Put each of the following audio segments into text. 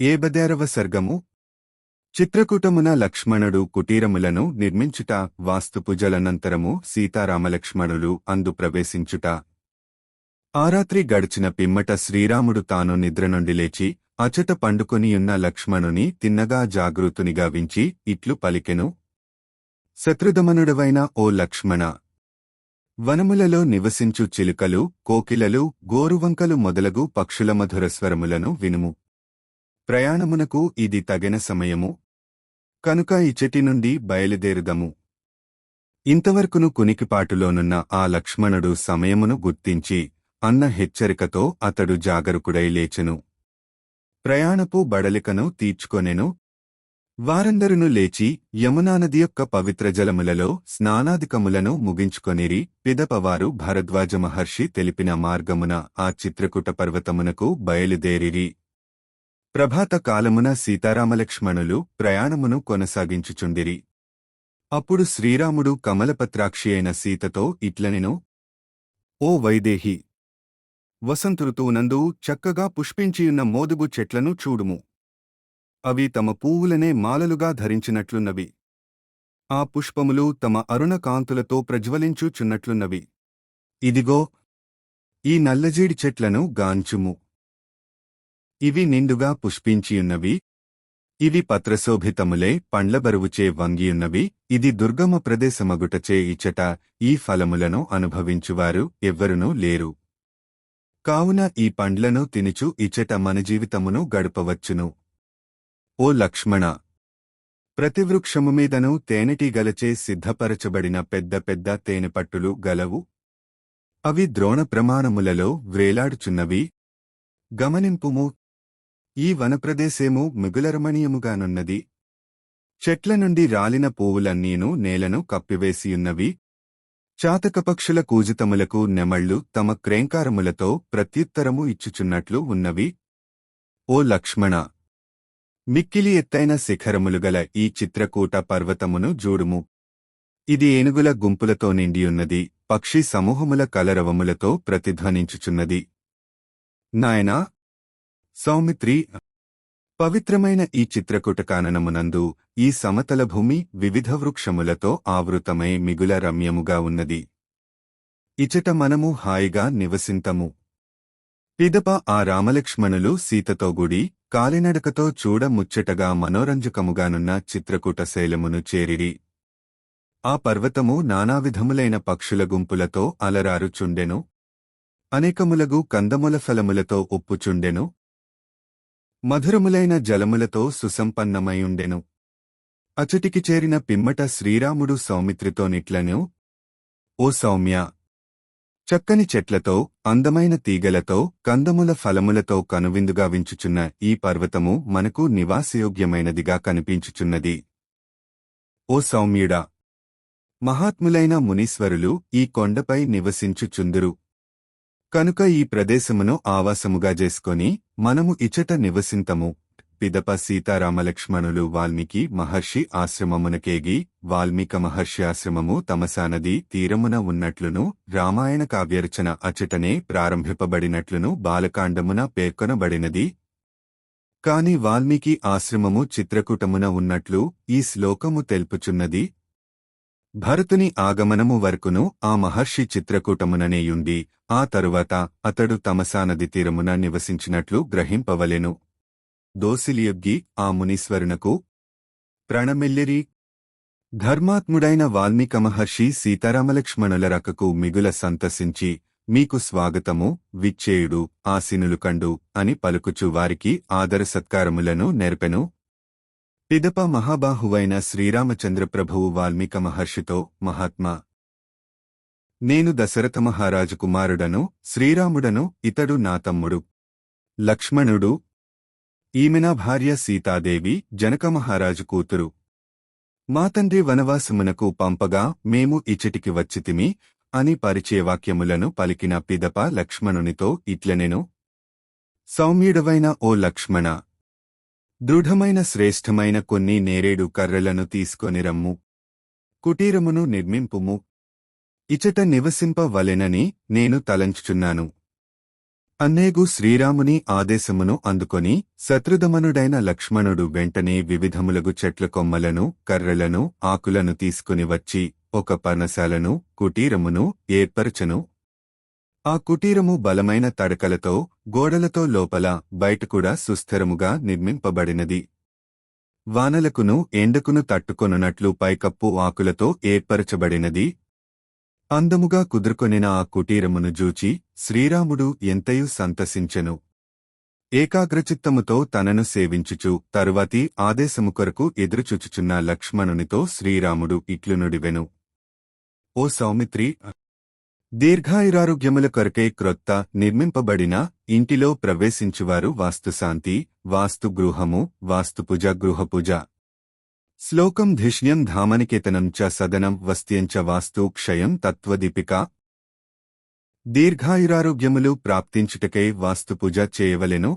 ఏబదేరవ సర్గము. చిత్రకూటమున లక్ష్మణుడు కుటీరములను నిర్మించుట వాస్తుపూజలనంతరము సీతారామలక్ష్మణులు అందు ప్రవేశించుట. ఆరాత్రి గడిచిన పిమ్మట శ్రీరాముడు తాను నిద్ర నుండి లేచి అచట పండుకొనియున్న లక్ష్మణుని తిన్నగా జాగృతునిగా వించి ఇట్లు పలికెను. శత్రుదమనుడవైన ఓ లక్ష్మణ. వనములలో నివసించు చిలుకలు కోకిలలు గోరువంకలు మొదలగు పక్షుల మధురస్వరములను వినుము. ప్రయాణమునకు ఇది తగిన సమయము? కనుక ఇచటి నుండి బయలుదేరుదము. ఇంతవరకును కునికిపాటులోనున్న ఆ లక్ష్మణుడు సమయమును గుర్తించి అన్న హెచ్చరికతో అతడు జాగరుకుడై లేచెను. ప్రయాణపు బడలికను తీర్చుకొనెను. వారందరును లేచి యమునానది యొక్క పవిత్ర జలములలో స్నానాదికములను ముగించుకొనిరి పిదపవారు భరద్వాజ మహర్షి తెలిపిన మార్గమున ఆ చిత్రకూట పర్వతమునకు బయలుదేరిరి. ప్రభాత కాలమున సీతారామలక్ష్మణులు ప్రయాణమును కొనసాగించుచుండిరి. అప్పుడు శ్రీరాముడు కమలపత్రాక్షి అయిన సీతతో ఇట్లనెను ఓ వైదేహి వసంతృతువునందు చక్కగా పుష్పించియున్న మోదుగు చెట్లను చూడుము. అవి తమ పువ్వులనే మాలలుగా ధరించినట్లున్నవి. ఆ పుష్పములు తమ అరుణ కాంతులతో ప్రజ్వలించుచున్నట్లున్నవి. ఇదిగో ఈ నల్లజీడి చెట్లను గాంచుము. ఇవి నిండుగా పుష్పించియున్నవి. ఇవి పత్రశోభితములే పండ్లబరువుచే వంగియున్నవి. ఇది దుర్గమ ప్రదేశమగుటచే ఇచ్చట ఈ ఫలములను అనుభవించువారు ఎవ్వరునూ లేరు. కావున ఈ పండ్లను తినుచు ఇచ్చట మన జీవితమును గడపవచ్చును. ఓ లక్ష్మణ! ప్రతివృక్షము మీదను తేనెటీగలచే సిద్ధపరచబడిన పెద్ద పెద్ద తేనెపట్టులు గలవు. అవి ద్రోణ ప్రమాణములలో వ్రేలాడుచున్నవి గమనింపుము ఈ వనప్రదేశేమో మిగులరమణీయముగానున్నది. చెట్ల నుండి రాలిన పువ్వులన్నీను నేలను కప్పివేసియున్నవి. చాతకపక్షుల కూజితములకు నెమళ్ళు తమ క్రేంకారములతో ప్రత్యుత్తరము ఇచ్చుచున్నట్లు ఉన్నవి. ఓ లక్ష్మణ! మిక్కిలి ఎత్తైన శిఖరములు గల ఈ చిత్రకూట పర్వతమును జూడుము. ఇది ఏనుగుల గుంపులతో నిండియున్నది పక్షి సమూహముల కలరవములతో ప్రతిధ్వనించుచున్నది. నాయనా! సౌమిత్రి పవిత్రమైన ఈ చిత్రకూట కాననమునందు ఈ సమతల భూమి వివిధ వృక్షములతో ఆవృతమై మిగుల రమ్యముగా ఉన్నది. ఇచట మనము హాయిగా నివసింతము. పిదప ఆ రామలక్ష్మణులు సీతతో గుడి కాలినడకతో చూడ ముచ్చటగా మనోరంజకముగానున్న చిత్రకూట శైలమును చేరిరి. ఆ పర్వతము నానావిధములైన పక్షుల గుంపులతో అలరారుచుండెను. అనేకములగు కందముల ఫలములతో ఉప్పుచుండెను మధురములైన జలములతో సుసంపన్నమైయుండెను. అచటికి చేరిన పిమ్మట శ్రీరాముడు సౌమిత్రితో నిట్లను ఓ సౌమ్య! చక్కని చెట్లతో అందమైన తీగలతో కందముల ఫలములతో కనువిందుగా వించుచున్న ఈ పర్వతము మనకు నివాసయోగ్యమైనదిగా కనిపించుచున్నది. ఓ సౌమ్యుడా! మహాత్ములైన మునీశ్వరులు ఈ కొండపై నివసించుచుందురు. కనుక ఈ ప్రదేశమును ఆవాసముగా చేసుకొని మనము ఇచట నివసింతము. పిదప సీతారామలక్ష్మణులు వాల్మీకి మహర్షి ఆశ్రమమునకేగి వాల్మీక మహర్షి ఆశ్రమము తమసానది తీరమున ఉన్నట్లును రామాయణ కావ్యరచన అచటనే ప్రారంభింపబడినట్లును బాలకాండమున పేర్కొనబడినది. కాని వాల్మీకి ఆశ్రమము చిత్రకూటమున ఉన్నట్లు ఈ శ్లోకము తెలుపుచున్నది. భరతుని ఆగమనము వరకును ఆ మహర్షి చిత్రకూటముననేయుండి ఆ తరువాత అతడు తమసానది తీరమున నివసించినట్లు గ్రహింపవలెను. దోసిలియబ్గి ఆ మునీశ్వరునకు ప్రణమెల్లిరి. ధర్మాత్ముడైన వాల్మీక మహర్షి సీతారామలక్ష్మణుల రకకు మిగుల సంతసించి మీకు స్వాగతము విచ్చేయుడు ఆసినులు కండు అని పలుకుచు వారికి ఆదర సత్కారములను నెరపెను. పిదప మహాబాహువైన శ్రీరామచంద్ర ప్రభువు వాల్మీక మహర్షితో మహాత్మా. నేను దశరథ మహారాజు కుమారుడను శ్రీరాముడను ఇతడు నా తమ్ముడు. లక్ష్మణుడు. ఈమె నా భార్య సీతాదేవి జనక మహారాజు కూతురు. మా తండ్రి వనవాసమునకు పంపగా మేము ఇచ్చటికి వచ్చితిమి అని పరిచయవాక్యములను పలికిన పిదప లక్ష్మణునితో ఇట్లనెను. సౌమ్యుడవైన ఓ లక్ష్మణ. దృఢమైన శ్రేష్టమైన కొన్ని నేరేడు కర్రలను తీసుకొని రమ్ము. కుటీరమును నిర్మింపుము. ఇచట నివసింపవలెనని నేను తలంచుచున్నాను. అన్నేగు శ్రీరాముని ఆదేశమును అందుకొని శత్రుధమనుడైన లక్ష్మణుడు వెంటనే వివిధములగు చెట్ల కొమ్మలను కర్రలను ఆకులను తీసుకుని వచ్చి ఒక పనసాలను కుటీరమును ఏర్పరచను. ఆ కుటీరము బలమైన తడకలతో గోడలతో లోపల బయటకూడా సుస్థిరముగా నిర్మింపబడినది. వానలకును ఎండకును తట్టుకొనున్నట్లు పైకప్పు ఆకులతో ఏర్పరచబడినది. అందముగా కుదురుకొనిన ఆ కుటీరమును జూచి శ్రీరాముడు ఎంతయూ సంతసించెను. ఏకాగ్రచిత్తముతో తనను సేవించుచు తరువాతి ఆదేశము కొరకు ఎదురుచుచుచున్న లక్ష్మణునితో శ్రీరాముడు ఇట్లునుడివెను. ఓ సౌమిత్రి దీర్ఘాయురారోగ్యముల కొరకై క్రొత్త నిర్మింపబడిన ఇంటిలో ప్రవేశించువారు వాస్తుశాంతి వాస్తుగృహము వాస్తుపూజ గృహపూజ శ్లోకం ధిష్ణ్యం ధామనికేతనం చ సదనం వస్త్యం చ వాస్తు క్షయం తత్వదీపిక. దీర్ఘాయురారోగ్యములు ప్రాప్తించుటకై వాస్తుపూజ చేయవలెను.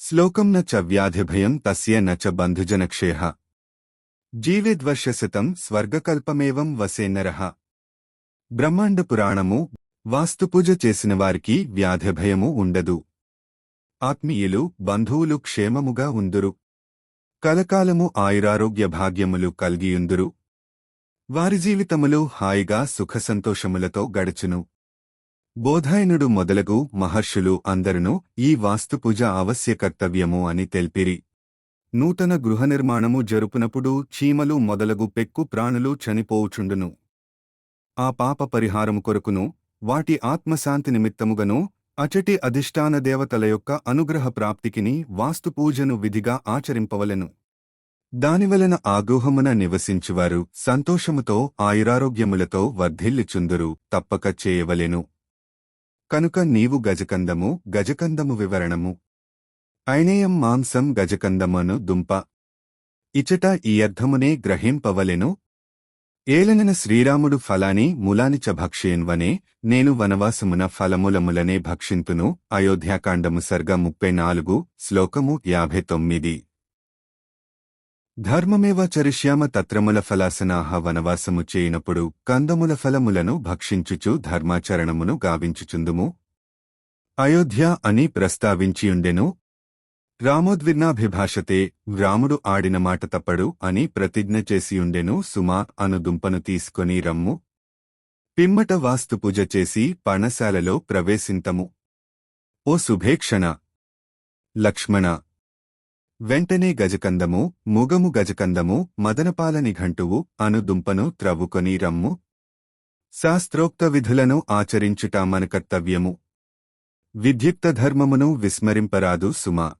శ్లోకం న చ వ్యాధిభయం తస్య న చ బంధుజనక్షయ జీవేద్వర్షశతం స్వర్గకల్పమేవం వసేన్నరః బ్రహ్మాండ పురాణము వాస్తుపూజ చేసిన వారికి వ్యాధిభయము ఉండదు. ఆత్మీయులు బంధువులు క్షేమముగా ఉందురు. కలకాలము ఆయురారోగ్య భాగ్యములు కల్గియుందురు. వారి జీవితములు హాయిగా సుఖసంతోషములతో గడుచును. బోధాయనుడు మొదలగు మహర్షులు అందరును ఈ వాస్తుపూజ ఆవశ్యకర్తవ్యము అని తెల్పిరి. నూతన గృహనిర్మాణము జరుపునప్పుడు చీమలు మొదలగు పెక్కు ప్రాణులు చనిపోవుచుండును. ఆ పాప పరిహారము కొరకును వాటి ఆత్మశాంతి నిమిత్తముగను అచటి అధిష్టాన దేవతల యొక్క అనుగ్రహ ప్రాప్తికిని వాస్తుపూజను విధిగా ఆచరింపవలెను. దానివలన ఆగోహమున నివసించువారు సంతోషముతో ఆయురారోగ్యములతో వర్ధిల్లుచుందురు తప్పక చేయవలెను. కనుక నీవు గజకందము గజకందము వివరణము. ఐనేయం మాంసం గజకందమను దుంప. ఇచట ఈ అర్థమునే గ్రహింపవలెను ఏలనన శ్రీరాముడు ఫలాని ములానిచ భక్ష్యేన్వనే నేను వనవాసమున ఫలములములనే భక్షింతును అయోధ్యాకాండము సర్గ ముప్పై నాలుగు శ్లోకము యాభై తొమ్మిది ధర్మమేవ చరిష్యామ తత్రముల ఫలాసనాహ వనవాసము చేయినప్పుడు కందముల ఫలములను భక్షించుచు ధర్మాచరణమును గావించుచుందుము. అయోధ్య అని ప్రస్తావించియుండెను రామోద్విగ్నాభిభాషతే రాముడు ఆడిన మాట తప్పడు అని ప్రతిజ్ఞ చేసియుండెను సుమా అను దుంపను తీసుకొని రమ్ము. పిమ్మట వాస్తుపూజ చేసి పణశాలలో ప్రవేశింతము. ఓ సుభేక్షణ. లక్ష్మణ. వెంటనే గజకందము ముగము గజకందము మదనపాలని ఘంటువు అను దుంపను త్రవ్వుకొని రమ్ము. శాస్త్రోక్త విధులను ఆచరించుట మన కర్తవ్యము. విద్యుక్త ధర్మమును విస్మరింపరాదు సుమా.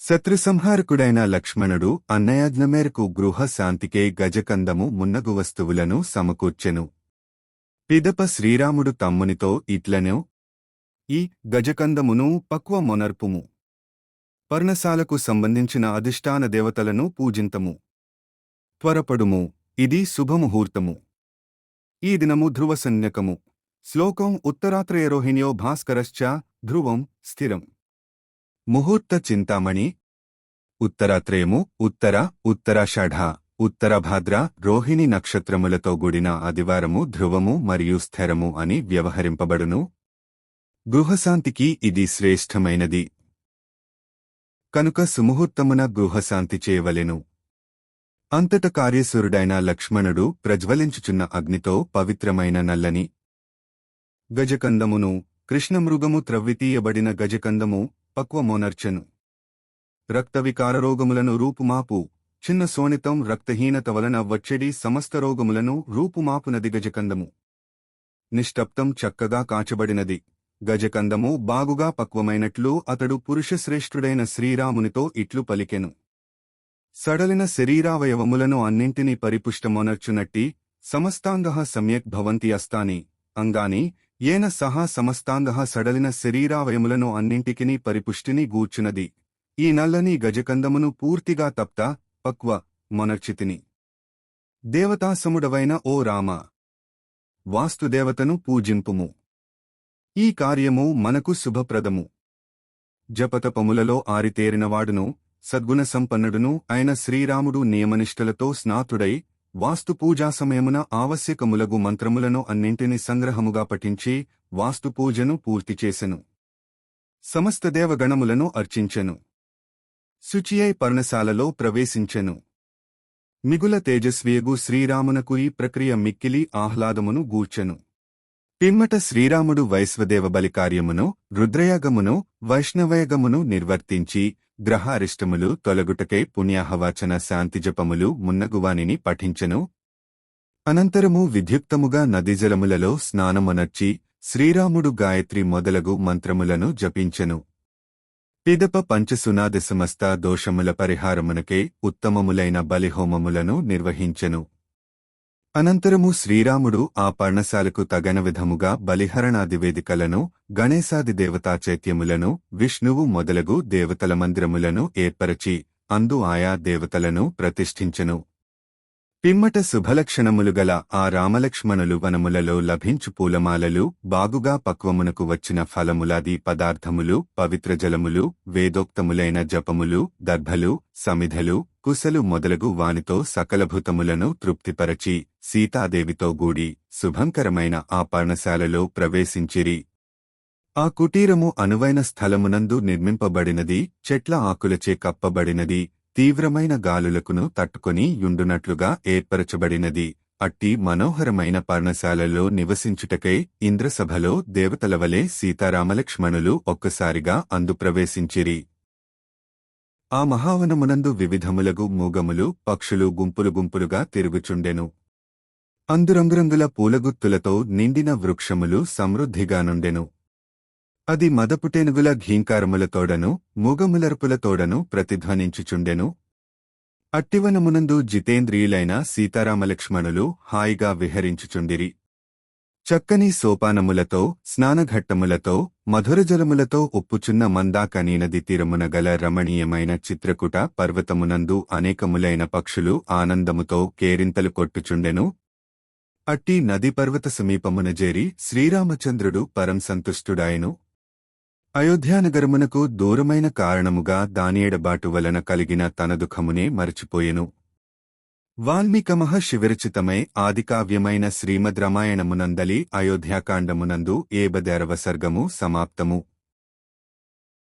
శత్రుసంహారకుడైన లక్ష్మణుడు అన్నయాజ్ఞ మేరకు గృహ శాంతికే గజకందము మున్నగు వస్తువులను సమకూర్చెను. పిదప శ్రీరాముడు తమ్మునితో ఇట్లనె ఈ గజకందమును పక్వ మొనర్పుము పర్ణశాలకు సంబంధించిన అధిష్టాన దేవతలను పూజింతము. త్వరపడుము ఇది శుభముహూర్తము. ఈ దినము ధ్రువసన్యకము. శ్లోకం ఉత్తరాత్రయరోహిణ్యో భాస్కరశ్చ ధ్రువం స్థిరం. ముహూర్త చింతామణి. ఉత్తరాత్రేము ఉత్తర ఉత్తరాషాఢ ఉత్తరభాద్ర రోహిణి నక్షత్రములతో గూడిన ఆదివారము ధ్రువము మరియు స్థిరము అని వ్యవహరింపబడును. గృహశాంతికి ఇది శ్రేష్టమైనది. కనుక సుముహూర్తమున గృహశాంతి చేయవలెను. అంతట కార్యసురుడైన లక్ష్మణుడు ప్రజ్వలించుచున్న అగ్నితో పవిత్రమైన నల్లని గజకందమును కృష్ణమృగము త్రవ్వితీయబడిన గజకందము పక్వమోనర్చెను. రక్తవికార రోగములను రూపుమాపు చిన్న సోనితం రక్తహీనత వలన వచ్చేడి సమస్త రోగములను రూపుమాపునది గజకందము నిష్టప్తం చక్కగా కాచబడినది. గజకందము బాగుగా పక్వమైనట్లు అతడు పురుషశ్రేష్ఠుడైన శ్రీరామునితో ఇట్లు పలికెను. సడలిన శరీరావయవములను అన్నింటినీ పరిపుష్టమొనర్చునట్టి సమస్తాంగ సమ్యక్ భవంతి అస్తాని అంగాని ఏన సహా సమస్తాంగ సడలిన శరీరావయములను అన్నింటికిని పరిపుష్టిని గూర్చునది. ఈ నల్లని గజకందమును పూర్తిగా తప్త పక్వ మొనర్చితిని. దేవతాసముడవైన ఓ రామ. వాస్తుదేవతను పూజింపుము. ఈ కార్యము మనకు శుభప్రదము. జపతపములలో ఆరితేరినవాడును సద్గుణ సంపన్నుడును అయిన శ్రీరాముడు నియమనిష్టలతో స్నాతుడై వాస్తుపూజా సమయమున ఆవశ్యకములగు మంత్రములను అన్నింటిని సంగ్రహముగా పఠించి వాస్తుపూజను పూర్తి చేసెను. సమస్త దేవగణములను అర్చించెను. శుచియై పర్ణశాలలో ప్రవేశించెను. మిగుల తేజస్వియగు శ్రీరామునకు ఈ ప్రక్రియ మిక్కిలి ఆహ్లాదమును గూర్చెను. పిమ్మట శ్రీరాముడు వైశ్వదేవ బలి కార్యమును రుద్రయాగమును వైష్ణవయగమును నిర్వర్తించి గ్రహారిష్టములు తొలగుటకై పుణ్యాహవాచన శాంతిజపములు మున్నగువానిని పఠించెను. అనంతరము విద్యుక్తముగా నదీజలములలో స్నానమునర్చి శ్రీరాముడు గాయత్రి మొదలగు మంత్రములను జపించెను. పిదప పంచసునాద సమస్త దోషముల పరిహారమునకే ఉత్తమములైన బలిహోమములను నిర్వహించెను. అనంతరము శ్రీరాముడు ఆ పర్ణశాలకు తగన విధముగా బలిహరణాది వేదికలను గణేశాది దేవతాచైత్యములను విష్ణువు మొదలగు దేవతల మందిరములను ఏర్పరచి అందు ఆయా దేవతలను ప్రతిష్ఠించెను. పిమ్మట శుభలక్షణములు గల ఆ రామలక్ష్మణులు వనములలో లభించు పూలమాలలు బాగుగా పక్వమునకు వచ్చిన ఫలములాది పదార్థములు పవిత్ర జలములు వేదోక్తములైన జపములు దర్భలు సమిధలు కుశలు మొదలగు వానితో సకలభూతములను తృప్తిపరచి సీతాదేవితో గూడి శుభంకరమైన ఆ పర్ణశాలలో ప్రవేశించిరి. ఆ కుటీరము అనువైన స్థలమునందు నిర్మింపబడినది చెట్ల ఆకులచే కప్పబడినది తీవ్రమైన గాలులకును తట్టుకొని యుండునట్లుగా ఏర్పరచబడినది. అట్టి మనోహరమైన పర్ణశాలలో నివసించుటకై ఇంద్రసభలో దేవతల వలె సీతారామలక్ష్మణులు ఒక్కసారిగా అందు ప్రవేశించిరి. ఆ మహావనమునందు వివిధములగు మూగములు పక్షులు గుంపులు గుంపులుగా తిరుగుచుండెను. అందురంగురంగుల పూలగుత్తులతో నిండిన వృక్షములు సమృద్ధిగానుండెను. అది మదపుటేనుగుల ఘీంకారములతోడను మూగములర్పులతోడను ప్రతిధ్వనించుచుండెను. అట్టివనమునందు జితేంద్రియులైన సీతారామలక్ష్మణులు హాయిగా విహరించుచుండిరి. చక్కని సోపానములతో స్నానఘట్టములతో మధురజలములతో ఉప్పుచున్న మందాకనీ నది తీరమున గల రమణీయమైన చిత్రకుట పర్వతమునందు అనేకములైన పక్షులు ఆనందముతో కేరింతలు కొట్టుచుండెను. అట్టి నది పర్వత సమీపమున చేరి శ్రీరామచంద్రుడు పరం సంతుష్టుడాయెను అయోధ్యానగరమునకు దూరమైన కారణముగా దానియడబాటు వలన కలిగిన తన దుఃఖమునే మరచిపోయెను. వాల్మీక మహశివిరచితమై ఆదికావ్యమైన శ్రీమద్ రామాయణమునందలి అయోధ్యాకాండమునందు ఏబదేరవ సర్గము సమాప్తము.